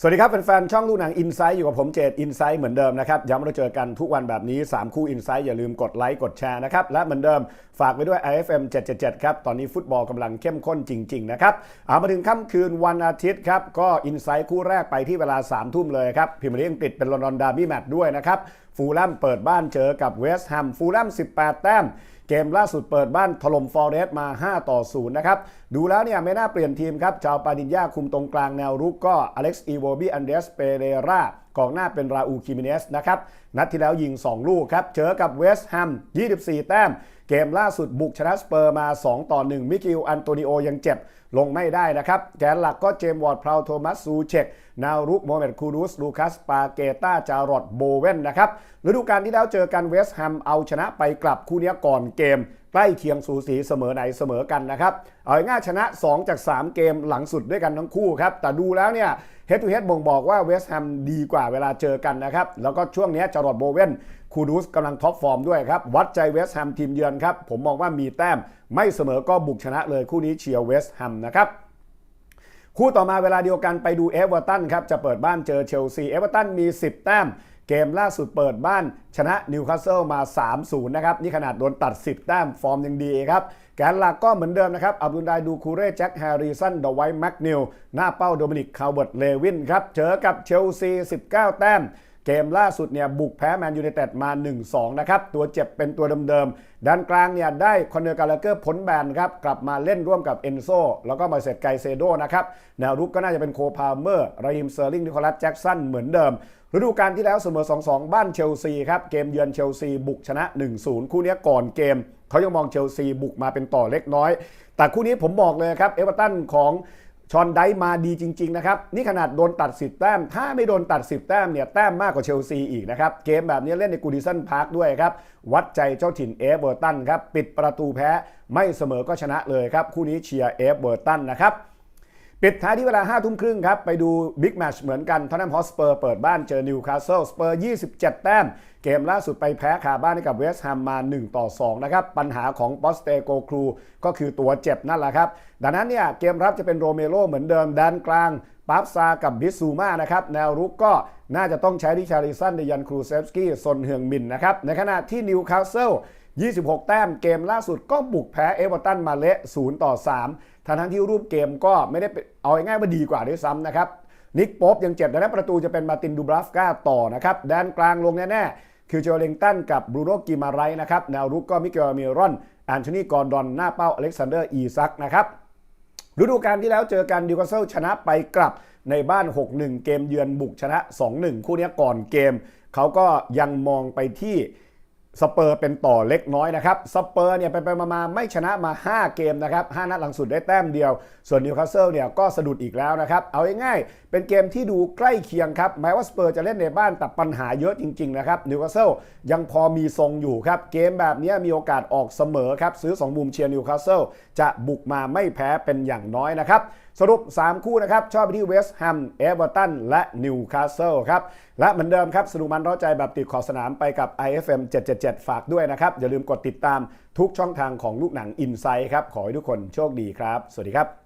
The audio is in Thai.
สวัสดีครับแฟนๆช่องลูกหนังอินไซต์อยู่กับผมเจตอินไซต์เหมือนเดิมนะครับย้ำว่าเราเจอกันทุกวันแบบนี้ 3 คู่อินไซต์อย่าลืมกดไลค์กดแชร์นะครับ และเหมือนเดิมฝากไว้ด้วย IFM 777 ครับ ตอนนี้ฟุตบอลกำลังเข้มข้นจริง ๆ นะครับเอามาถึงค่ำคืนวันอาทิตย์ครับ ก็อินไซต์คู่แรกไปที่เวลา 3 ทุ่มเลยครับพิมพ์ลีอังกฤษเป็นลอนดอนดาร์บี้แมตช์ด้วยนะครับ ฟูลแลมเปิดบ้านเจอกับเวสต์แฮมฟูลแลม 18 แต้ม เกมล่าสุดเปิดบ้านถล่มฟอร์เรสต์มา 5 ต่อ 0 นะครับ ดูแล้วเนี่ยไม่น่าเปลี่ยนทีมครับชาวปาดินยาคุมตรงกลางแนวรุกก็อเล็กซ์อีโวบีอันเดสเปเรรากองหน้าเป็นราอูคิมิเนสนะครับ นัดที่แล้วยิง 2 ลูกครับ เจอกับเวสต์แฮม 24 แต้มเกมล่าสุดบุกชนะสเปอร์มา 2 ต่อ 1 มิกิลอันโตนิโอยังเจ็บลงไม่ได้นะครับ แกนหลักก็เจมส์วอร์ดพราวโทมัสซูเชกนาวรุกโมเมดคูรุสลูคัสปาเกตาจารอดโบเวนนะครับฤดูกาลที่แล้วเจอกันเวสต์แฮมเอาชนะไปกลับคู่นี้ก่อนเกมใกล้เคียงสูสีเสมอไหนเสมอกันนะครับ เอาง่ายชนะ 2 จาก 3 เกมหลังสุดด้วยกันทั้งคู่ครับ แต่ดูแล้วเนี่ยเฮดทูเฮดบ่งบอกว่าเวสต์แฮมดีกว่าเวลาเจอกันนะครับ แล้วก็ช่วงนี้จารอดโบเวน คูดูสกำลังท็อปฟอร์มด้วยครับ วัดใจเวสต์แฮมทีมเยือนครับ ผมมองว่ามีแต้ม ไม่เสมอก็บุกชนะเลยคู่นี้เชียร์เวสต์แฮมนะครับคู่ต่อมาเวลาเดียวกันไปดูเอเวอร์ตันครับ จะเปิดบ้านเจอเชลซี เอเวอร์ตันมี 10 แต้ม เกมล่าสุดเปิดบ้านชนะนิวคาสเซิลมา 3-0 นะครับ นี่ขนาดโดนตัด 10 แต้ม ฟอร์มยังดีครับ แกนหลักก็เหมือนเดิมนะครับ อับดุลไดดูคูเร่แจ็คแฮร์ริสันเดอไวท์แม็กนิล หน้าเป้าโดมินิกคาวเวิร์ดเลวินครับ เจอกับเชลซี 19 แต้ม เกมล่าสุดเนี่ยบุกแพ้แมนยูไนเต็ดมา 1-2 นะครับ ตัวเจ็บเป็นตัวเดิมๆด้านกลางเนี่ยได้คอนเนอร์กาลาเกอร์พ้นแบนครับ กลับมาเล่นร่วมกับเอนโซแล้วก็มาเสร็จไกเซโดนะครับ แนวรุกก็น่าจะเป็นโคพาเมอร์ราฮิมเซอร์ลิงนิโคลัสแจ็กสันเหมือนเดิมฤดูกาลที่แล้วเสมอ 2-2 บ้านเชลซีครับ เกมเยือนเชลซีบุกชนะ 1-0 คู่นี้ก่อนเกม เขายังมองเชลซีบุกมาเป็นต่อเล็กน้อย แต่คู่นี้ผมบอกเลยครับเอเวอร์ตันของ ชอนไดมาดีจริงๆนะครับนี่ขนาดโดนตัดสิบแต้ม ถ้าไม่โดนตัดสิบแต้มเนี่ยแต้มมากกว่าเชลซีอีกนะครับ เกมแบบนี้เล่นในกูดิสันพาร์คด้วยครับ วัดใจเจ้าถิ่นเอฟเวอร์ตันครับ ปิดประตูแพ้ไม่เสมอก็ชนะเลยครับ คู่นี้เชียร์เอฟเวอร์ตันนะครับ ปิดท้ายที่เวลา 5 ทุ่มครึ่งครับ ไปดูบิ๊กแมชเหมือนกันทอนแนมฮอสเปอร์เปิดบ้านเจอนิวคาสเซิลสเปอร์27 แต้ม เกมล่าสุดไปแพ้คาบ้านให้กับเวสต์แฮมมา 1 ต่อ 2 นะครับ ปัญหาของปอสเตโกครูก็คือตัวเจ็บนั่นแหละครับ ดังนั้นเนี่ยเกมรับจะเป็นโรเมโรเหมือนเดิมด้านกลางปั๊บซากับบิสซูมานะครับ แนวรุกก็น่าจะต้องใช้ดิชาริสันเดยันครูเซฟสกี้ซนเฮืองมินนะครับในขณะที่นิวคาสเซิล 26 แต้มเกมล่าสุดก็บุกแพ้เอเวอร์ตันมาเละ0ต่อ3ทั้งที่รูปเกมก็ไม่ได้เอาง่ายๆว่าดีกว่าด้วยซ้ำนะครับนิกป๊อบยังเจ็บดังนั้นประตูจะเป็นมาตินดูบราฟกาต่อนะครับแดนกลางลงแน่ๆคือโจเลงตันกับบรูโนกิมาไรนะครับแนวรุกก็มิเกลเมรอนแอนโทนีกอร์ดอนหน้าเป้าอเล็กซานเดอร์อีซักนะครับฤดูกาลที่แล้วเจอกันดิวคาสเซิลชนะไปกลับในบ้าน 6-1 เกมเยือนบุกชนะ 2-1 คู่นี้ก่อนเกม เขาก็ยังมองไปที่ สเปอร์เป็นต่อเล็กน้อยนะครับ สเปอร์เนี่ยไปไปมาไม่ชนะมา 5 เกมนะครับ 5 นัดหลังสุดได้แต้มเดียว ส่วนนิวคาสเซิลเนี่ยก็สะดุดอีกแล้วนะครับ เอาง่ายๆ เป็นเกมที่ดูใกล้เคียงครับ แม้ว่าสเปอร์จะเล่นในบ้านแต่ปัญหาเยอะจริงๆนะครับ นิวคาสเซิลยังพอมีทรงอยู่ครับ เกมแบบนี้มีโอกาสออกเสมอครับ ซื้อ 2 มุมเชียร์นิวคาสเซิลจะบุกมาไม่แพ้เป็นอย่างน้อยนะครับ สรุป 3 คู่นะครับ ชอบไปที่เวสต์แฮมเอเวอร์ตันและนิวคาสเซิลครับ และเหมือนเดิมครับ สนุกมันร้อใจแบบติดขอบสนามไปกับ IFM 777 ฝากด้วยนะครับ อย่าลืมกดติดตามทุกช่องทางของลูกหนังอินไซ h ์ครับ ขอให้ทุกคนโชคดีครับ สวัสดีครับ